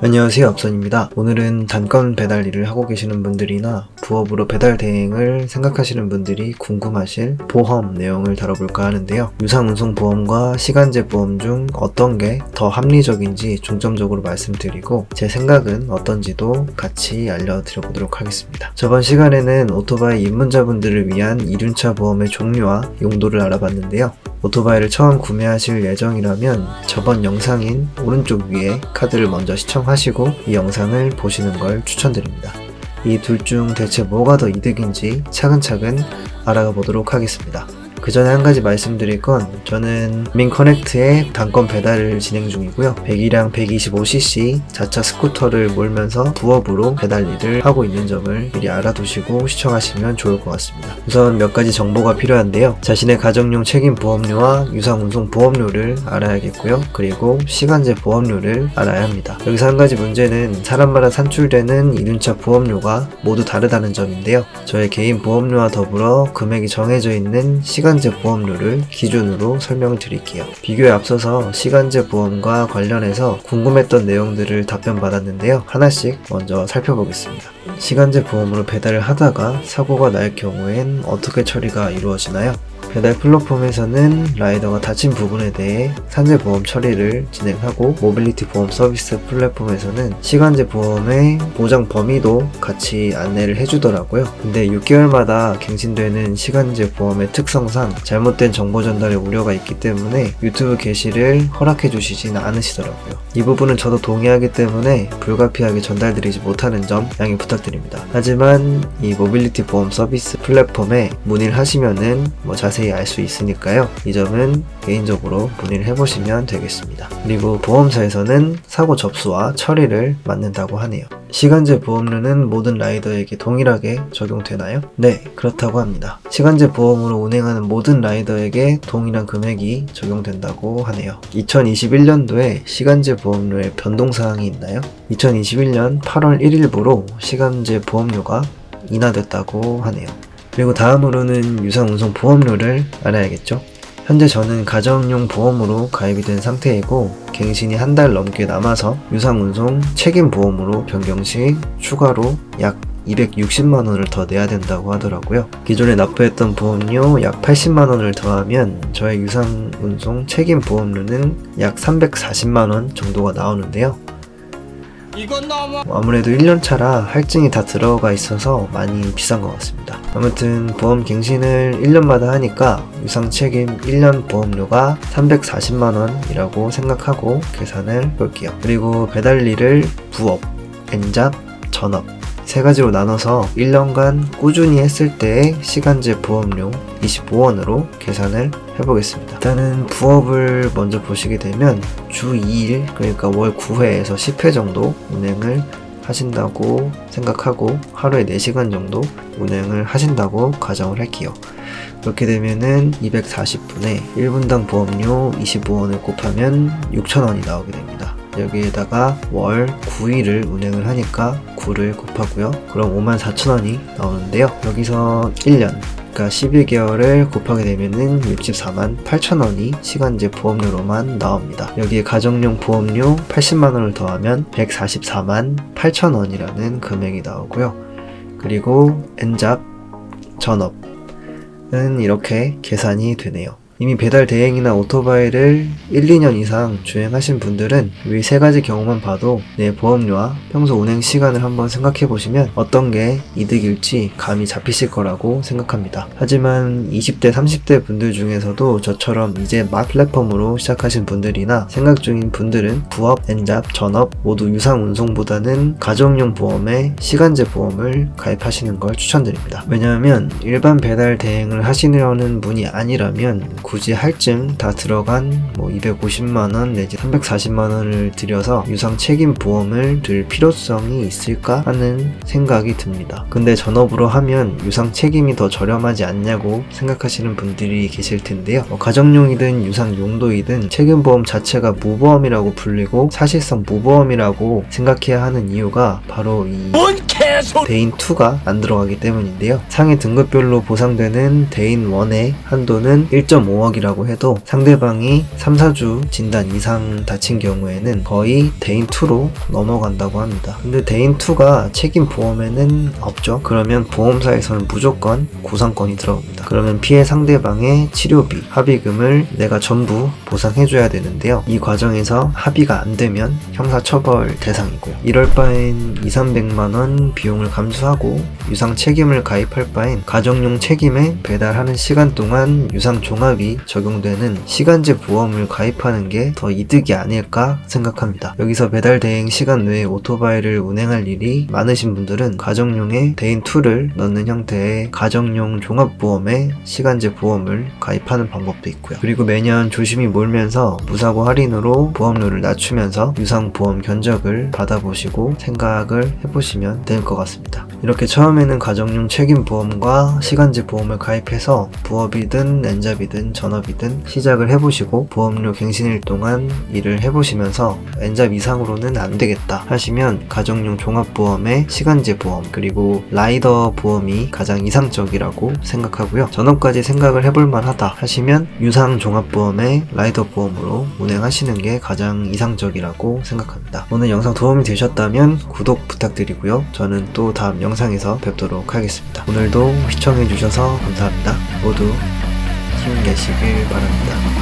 안녕하세요 앞선입니다. 오늘은 단건 배달 일을 하고 계시는 분들이나 부업으로 배달 대행을 생각하시는 분들이 궁금하실 보험 내용을 다뤄볼까 하는데요. 유상운송 보험과 시간제 보험 중 어떤 게 더 합리적인지 중점적으로 말씀드리고 제 생각은 어떤지도 같이 알려드려보도록 하겠습니다. 저번 시간에는 오토바이 입문자분들을 위한 이륜차 보험의 종류와 용도를 알아봤는데요. 오토바이를 처음 구매하실 예정이라면 저번 영상인 오른쪽 위에 카드를 먼저 시청하시고 이 영상을 보시는 걸 추천드립니다. 이 둘 중 대체 뭐가 더 이득인지 차근차근 알아가 보도록 하겠습니다. 그 전에 한 가지 말씀드릴 건 저는 민커넥트의 단건 배달을 진행 중이고요. 100이랑 125cc 자차 스쿠터를 몰면서 부업으로 배달 일을 하고 있는 점을 미리 알아두시고 시청하시면 좋을 것 같습니다. 우선 몇 가지 정보가 필요한데요. 자신의 가정용 책임 보험료와 유상 운송 보험료를 알아야겠고요. 그리고 시간제 보험료를 알아야 합니다. 여기서 한 가지 문제는 사람마다 산출되는 이륜차 보험료가 모두 다르다는 점인데요. 저의 개인 보험료와 더불어 금액이 정해져 있는 시간 제 보험료를 기준으로 설명을 드릴게요. 비교에 앞서서 시간제 보험과 관련해서 궁금했던 내용들을 답변 받았는데요. 하나씩 먼저 살펴보겠습니다. 시간제 보험으로 배달을 하다가 사고가 날 경우엔 어떻게 처리가 이루어지나요? 배달 플랫폼에서는 라이더가 다친 부분에 대해 산재 보험 처리를 진행하고 모빌리티 보험 서비스 플랫폼에서는 시간제 보험의 보장 범위도 같이 안내를 해주더라고요. 근데 6개월마다 갱신되는 시간제 보험의 특성상 잘못된 정보 전달의 우려가 있기 때문에 유튜브 게시를 허락해 주시진 않으시더라고요. 이 부분은 저도 동의하기 때문에 불가피하게 전달드리지 못하는 점 양해 부탁드립니다. 하지만 이 모빌리티 보험 서비스 플랫폼에 문의를 하시면은 뭐 자세히 알 수 있으니까요. 이 점은 개인적으로 문의를 해보시면 되겠습니다. 그리고 보험사에서는 사고 접수와 처리를 맡는다고 하네요. 시간제 보험료는 모든 라이더에게 동일하게 적용되나요? 네, 그렇다고 합니다. 시간제 보험으로 운행하는 모든 라이더에게 동일한 금액이 적용된다고 하네요. 2021년도에 시간제 보험료에 변동사항이 있나요? 2021년 8월 1일부로 시간제 보험료가 인하됐다고 하네요. 그리고 다음으로는 유상운송 보험료를 알아야겠죠? 현재 저는 가정용 보험으로 가입이 된 상태이고 갱신이 한 달 넘게 남아서 유상운송 책임보험으로 변경 시 추가로 약 260만 원을 더 내야 된다고 하더라고요. 기존에 납부했던 보험료 약 80만 원을 더하면 저의 유상운송 책임 보험료는 약 340만 원 정도가 나오는데요. 이건 너무 아무래도 1년 차라 할증이 다 들어가 있어서 많이 비싼 것 같습니다. 아무튼 보험 갱신을 1년마다 하니까 유상 책임 1년 보험료가 340만 원이라고 생각하고 계산을 볼게요. 그리고 배달일을 부업, 엔잡, 전업 세 가지로 나눠서 1년간 꾸준히 했을 때의 시간제 보험료 25원으로 계산을 해보겠습니다. 일단은 부업을 먼저 보시게 되면 주 2일 그러니까 월 9회에서 10회 정도 운행을 하신다고 생각하고 하루에 4시간 정도 운행을 하신다고 가정을 할게요. 그렇게 되면은 240분에 1분당 보험료 25원을 곱하면 6,000원이 나오게 됩니다. 여기에다가 월 9일을 운행을 하니까 9를 곱하고요. 그럼 54,000원이 나오는데요. 여기서 1년 그러니까 12개월을 곱하게 되면은 64만 8천원이 시간제 보험료로만 나옵니다. 여기에 가정용 보험료 80만 원을 더하면 144만 8천원이라는 금액이 나오고요. 그리고 엔잡 전업은 이렇게 계산이 되네요. 이미 배달 대행이나 오토바이를 1, 2년 이상 주행하신 분들은 이세 가지 경우만 봐도 내 보험료와 평소 운행 시간을 한번 생각해 보시면 어떤 게 이득일지 감이 잡히실 거라고 생각합니다. 하지만 20대, 30대 분들 중에서도 저처럼 이제 막 플랫폼으로 시작하신 분들이나 생각 중인 분들은 부업, 엔잡, 전업 모두 유상 운송보다는 가정용 보험에 시간제 보험을 가입하시는 걸 추천드립니다. 왜냐하면 일반 배달 대행을 하시려는 분이 아니라면 굳이 할증 다 들어간 뭐 250만원 내지 340만원을 들여서 유상 책임 보험을 들 필요성이 있을까 하는 생각이 듭니다. 근데 전업으로 하면 유상 책임이 더 저렴하지 않냐고 생각하시는 분들이 계실 텐데요. 뭐 가정용이든 유상 용도이든 책임 보험 자체가 무보험이라고 불리고 사실상 무보험이라고 생각해야 하는 이유가 바로 이 대인 2가 안 들어가기 때문인데요. 상해 등급별로 보상되는 대인 1의 한도는 1.5 5억이라고 해도 상대방이 3, 4주 진단 이상 다친 경우에는 거의 대인2로 넘어간다고 합니다. 근데 대인2가 책임 보험에는 없죠. 그러면 보험사에서는 무조건 구상권이 들어옵니다. 그러면 피해 상대방의 치료비, 합의금을 내가 전부 보상해줘야 되는데요. 이 과정에서 합의가 안 되면 형사처벌 대상이고요. 이럴 바엔 2, 300만원 비용을 감수하고 유상 책임을 가입할 바엔 가정용 책임에 배달하는 시간 동안 유상 종합이 적용되는 시간제 보험을 가입하는 게 더 이득이 아닐까 생각합니다. 여기서 배달 대행 시간 외에 오토바이를 운행할 일이 많으신 분들은 가정용에 대인2를 넣는 형태의 가정용 종합보험에 시간제 보험을 가입하는 방법도 있고요. 그리고 매년 조심히 몰면서 무사고 할인으로 보험료를 낮추면서 유상보험 견적을 받아보시고 생각을 해보시면 될 것 같습니다. 이렇게 처음에는 가정용 책임 보험과 시간제 보험을 가입해서 부업이든 엔잡이든 전업이든 시작을 해보시고 보험료 갱신일 동안 일을 해보시면서 엔잡 이상으로는 안 되겠다 하시면 가정용 종합보험에 시간제 보험 그리고 라이더 보험이 가장 이상적이라고 생각하고요. 전업까지 생각을 해볼 만 하다 하시면 유상 종합보험에 라이더 보험으로 운행하시는 게 가장 이상적이라고 생각합니다. 오늘 영상 도움이 되셨다면 구독 부탁드리고요. 저는 또 다음 영상에서 뵙도록 하겠습니다. 오늘도 시청해주셔서 감사합니다. 모두 힘내시길 바랍니다.